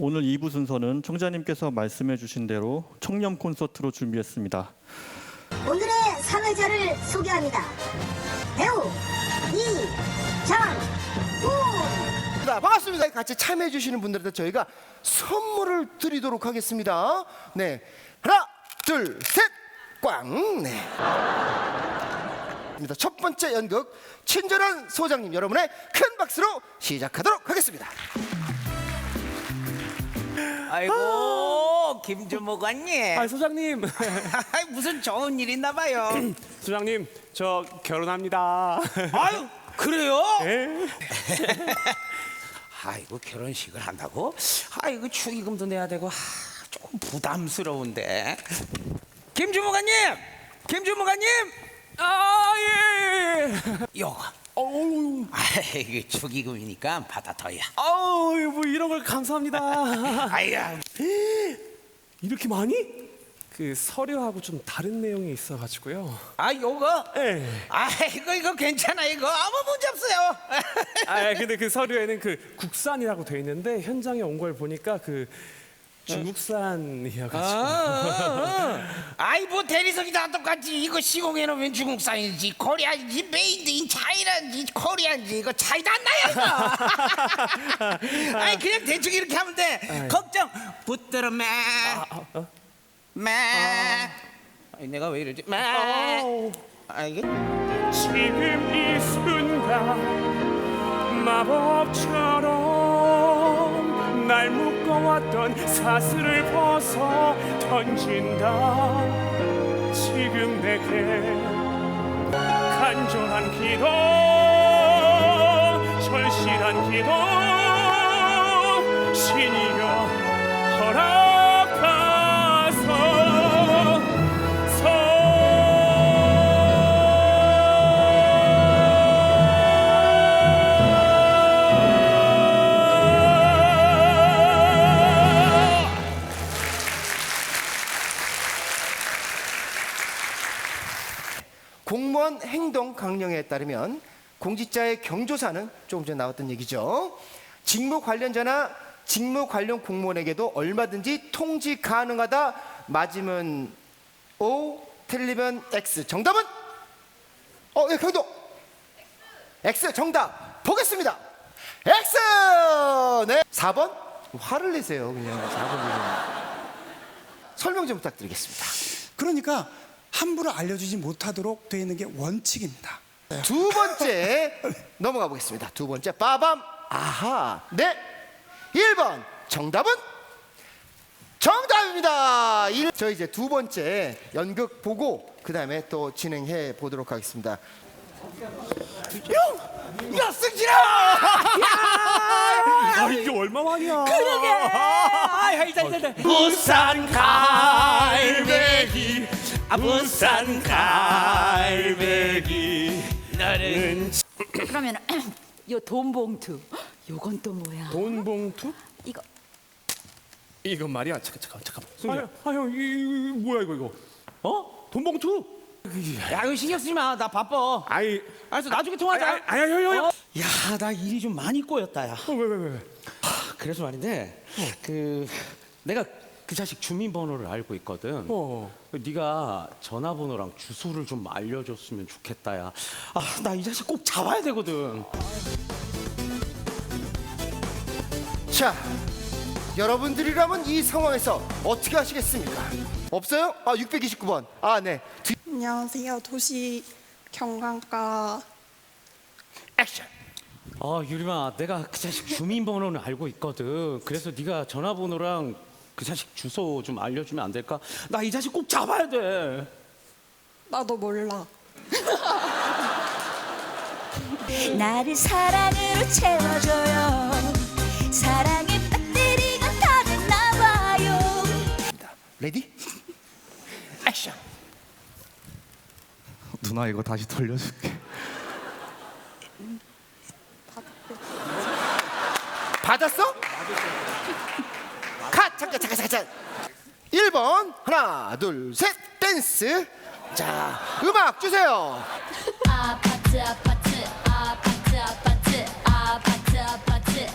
오늘 2부 순서는 청자님께서 말씀해 주신 대로 청렴 콘서트로 준비했습니다. 오늘의 사회자를 소개합니다. 배우 이장우 자, 반갑습니다. 같이 참여해 주시는 분들한테 저희가 선물을 드리도록 하겠습니다. 네. 하나, 둘, 셋. 꽝. 네. 입니다. 첫 번째 연극 친절한 소장님 여러분의 큰 박수로 시작하도록 하겠습니다. 아이고 김주모관님 아 소장님. 무슨 좋은 일 있나 봐요. 소장님 저 결혼합니다. 아유 그래요? 예? 아이고 결혼식을 한다고? 아이고 축의금도 내야 되고 아, 조금 부담스러운데. 김주모관님 김주모관님 아예. 요거 어우 아이고 축의금이니까 받아둬야 아우 뭐 이런 걸 감사합니다. 아야 이렇게 많이? 그 서류하고 좀 다른 내용이 있어가지고요. 아 요거? 예. 아이고 이거 괜찮아. 이거 아무 문제 없어요. 아 근데 그 서류에는 그 국산이라고 돼 있는데 현장에 온 걸 보니까 그 중국산이어가지고. 아, 아이 뭐 대리석이 다 똑같지. 이거 시공해놓으면 중국산이지. 코리아인지 메이드 인 차이나인지 코리아인지. 이거 차이도 안 나요 이거. 아이 그냥 대충 이렇게 하면 돼. 걱정. 붙들어 매 매. 아이 내가 왜 이러지? 매. 아우. 아 이게? 지금 이 순간 마법처럼 날 묶어왔던 사슬을 벗어 던진다. 지금 내게 간절한 기도 절실한 기도 신이여 허락 강령에 따르면 공직자의 경조사는 조금 전에 나왔던 얘기죠. 직무 관련자나 직무 관련 공무원에게도 얼마든지 통지 가능하다. 맞으면 O, 틀리면 X. 정답은? 어, 예, 강도. X 정답 보겠습니다. X. 네. 4번 화를 내세요, 그냥 4번 설명 좀 부탁드리겠습니다. 그러니까 함부로 알려주지 못하도록 되어 있는 게 원칙입니다. 두 번째 넘어가 보겠습니다. 두 번째 빠밤 아하 네 1번 정답은 정답입니다. 일- 저 이제 두 번째 연극 보고 그 다음에 또 진행해 보도록 하겠습니다. 야, 야 승진아! 아 이게 얼마 만이야 아이 자, 자, 자. 부산 갈매기 부산 갈매기 너는 그러면 요 돈봉투 요건 또 뭐야? 돈 봉투? 이거 이건 말이야 잠깐 잠깐 잠깐만 승희야 아형 이, 이 뭐야 이거 이거 어? 돈 봉투? 야 이거 신경 쓰지 마 나 바빠 아이 알았어 나중에 통화하자 아야 형형 어? 야, 나 일이 좀 많이 꼬였다, 야. 왜왜 왜 왜? 하, 그래서 말인데, 그 내가 그 자식 주민번호를 알고 있거든. 어. 네가 전화번호랑 주소를 좀 알려줬으면 좋겠다, 야. 아, 나 이 자식 꼭 잡아야 되거든. 자, 여러분들이라면 이 상황에서 어떻게 하시겠습니까? 없어요? 아 629번. 아 네. 뒤- 안녕하세요. 도시 경관과 액션. 아, 유림아, 내가 그 자식 주민번호는 알고 있거든. 그래서 네가 전화번호랑 그 자식 주소 좀 알려주면 안 될까? 나 이 자식 꼭 잡아야 돼. 나도 몰라. 나를 사랑으로 채워줘요. 사랑의 배터리가 다 됐나 봐요. 레디? 액션. 누나 이거 다시 돌려줄게. 받았어? 컷! 잠깐 잠깐 잠깐. 1번 하나 둘 셋 댄스. 자 음악 주세요. 아파트 아파트 아파트 아파트 아파트 아파트.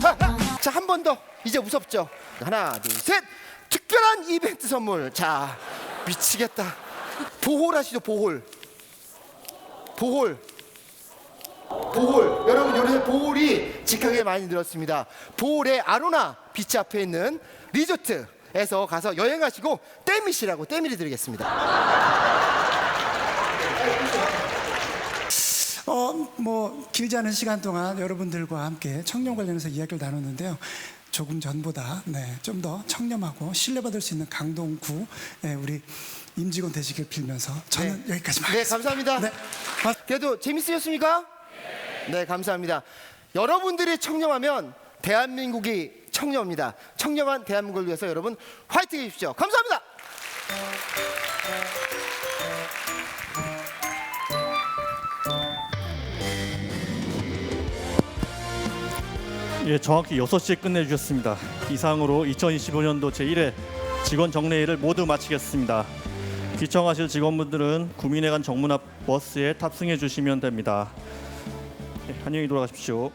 자, 한 번 더. 이제 무섭죠? 하나, 둘, 셋. 특별한 이벤트 선물. 자, 미치겠다. 보홀 하시죠, 보홀. 보홀. 보홀. 여러분, 요새 보홀이 직하게 많이 늘었습니다. 보홀의 아로나 비치 앞에 있는 리조트에서 가서 여행하시고 떼미시라고 떼미리 드리겠습니다. 어, 뭐 길지 않은 시간 동안 여러분들과 함께 청년 관련해서 이야기를 나눴는데요. 조금 전보다 네, 좀 더 청렴하고 신뢰받을 수 있는 강동구 네, 우리 임직원 되시길 빌면서 저는 여기까지만 네, 하겠습니다. 감사합니다. 네. 그래도 재밌으셨습니까? 네, 감사합니다. 여러분들이 청렴하면 대한민국이 청렴입니다. 청렴한 대한민국을 위해서 여러분 화이팅 해주십시오. 감사합니다. 예, 정확히 6시에 끝내주셨습니다. 이상으로 2025년도 제1회 직원 정례회를 모두 마치겠습니다. 귀청하실 직원분들은 구민회관 정문 앞 버스에 탑승해 주시면 됩니다. 예, 안녕히 돌아가십시오.